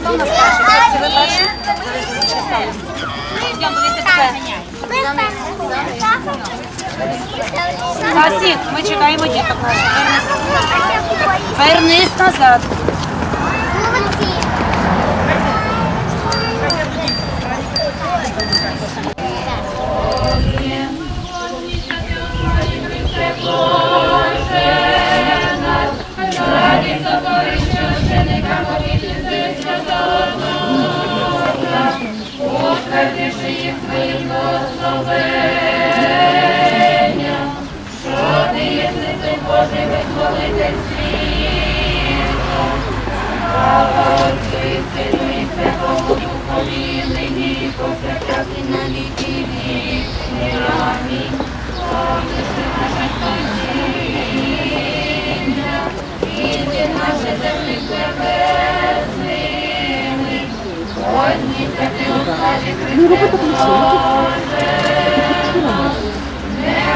Хто у нас перший? Хлопці, ви перші? Йдемо, дивіться це. Касік, ми чекаємо Божий наших. Вернись. Вернись назад.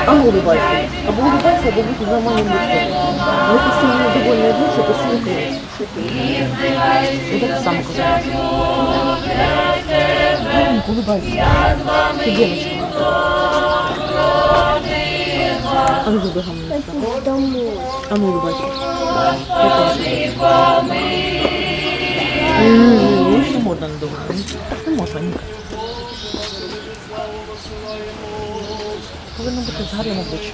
А ну улыбайся. Або улыбайся, або будь нормальным лицом. Мы постійно довольні душі, постійно Вот это сам казалось. Маленько, улыбайся. Ты девочка. А ну забегам на А ну улыбайся. Ну, не 못 하니까. думати. Не можна, ні. Повинно бути з гарним обличчям.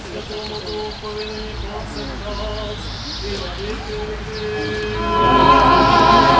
Помолімся,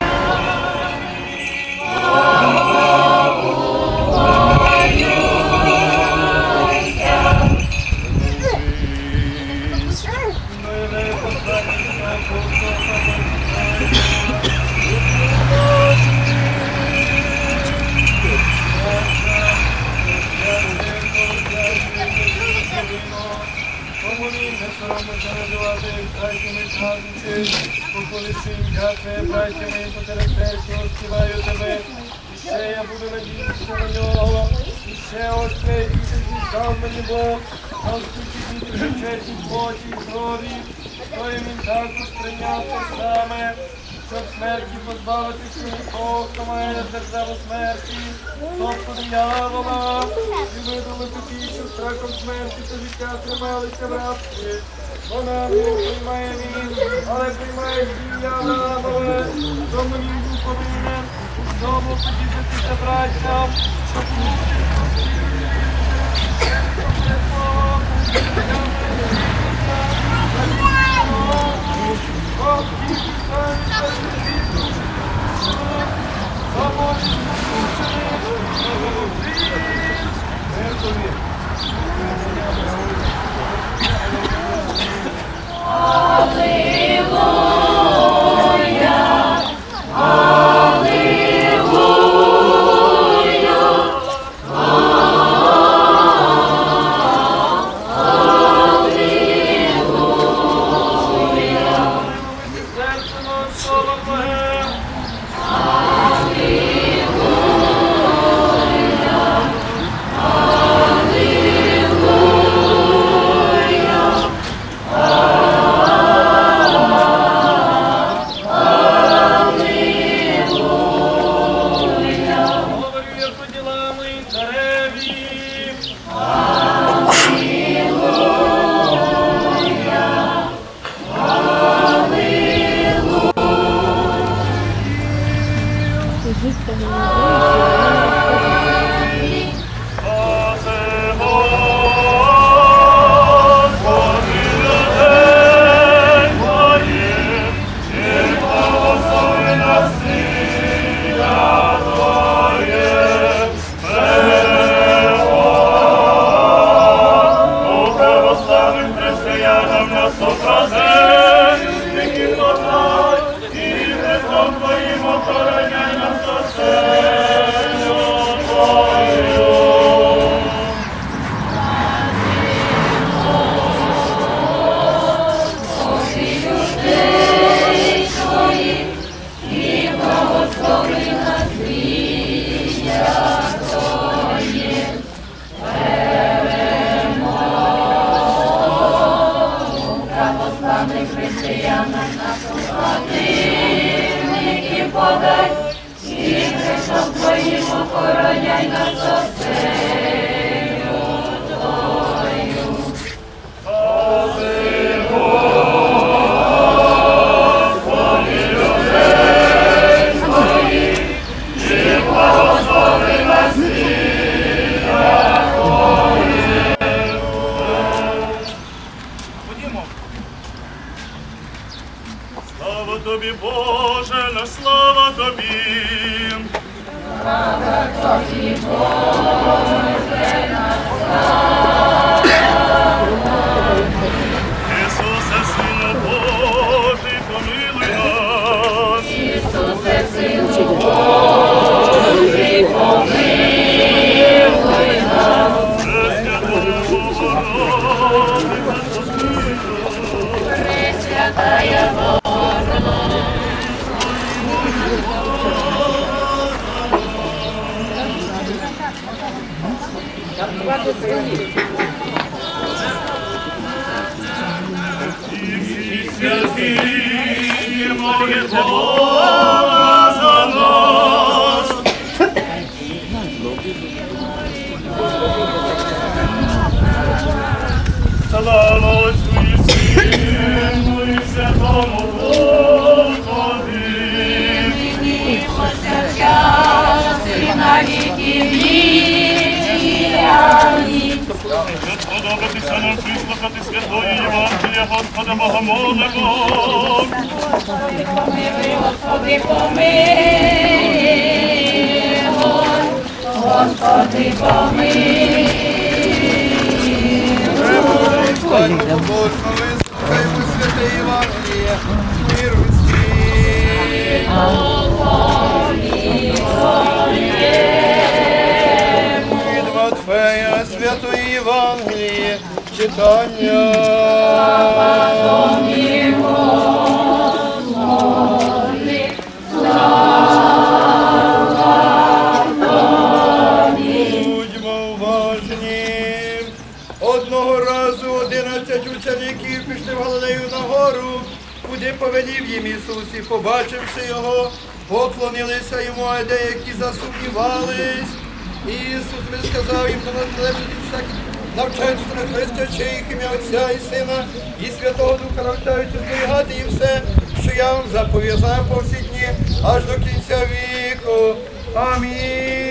соромися називати, дайте ми згадуючи, поколишим дякує, браття мої, потерпевши, оспіваю тебе. І ще я буду надіятися на нього, і ще місяць дав мені Бог, а скільки діти честі плоті і крові, то і він також прийняв те саме, щоб смерті позбавити своїх Бог, хто має державу смерті, тобто диявола, і видалити ті, що страхом смерті та життя трималися в рабстві. Вона не приймає він, але приймає сім'я Адамове, тому він був повинен у всьому поділитися браттям, щоб серцем повстане християнам противників подай, і Христом Твоїм охороняй нас оселю Твою. Слава Отцю і Сину і Святому Духові. Сподобатися нам вислухати святої Євангелія Господа Богомолемо. Слава Божому, вислухаймо святе Євангеліє, мир. Від Матфея святої Євангелії читання. Будьмо уважні. Одного разу одинадцять учеників пішли в Галилею на гору, куди повелів їм Ісус, і побачивши його, поклонилися йому, а деякі засумнівались. Ісус не сказав їм, що належить всяк навчаються на хрестячи їх ім'я Отця і Сина, і Святого Духа навчаються зберігати і все, що я вам запов'язав по всі дні, аж до кінця віку. Амінь.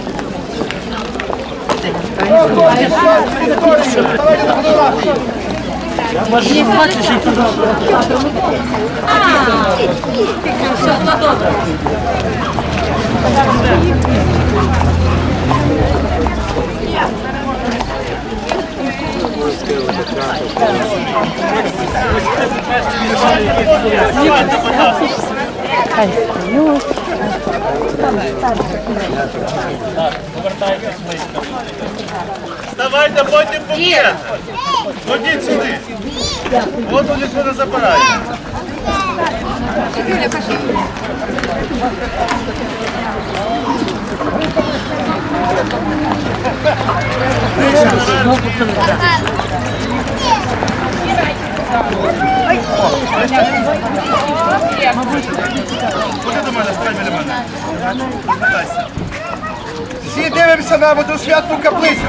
Не хватишь и туда. Все, добре. Хай стоїть. Повертайтесь близько. Давайте потім букет. Ходіть сюди. От у ніхто не забирає. Ходи до мене, стань біля мене. Звертайся. Всі дивимося на водосвятну каплицю.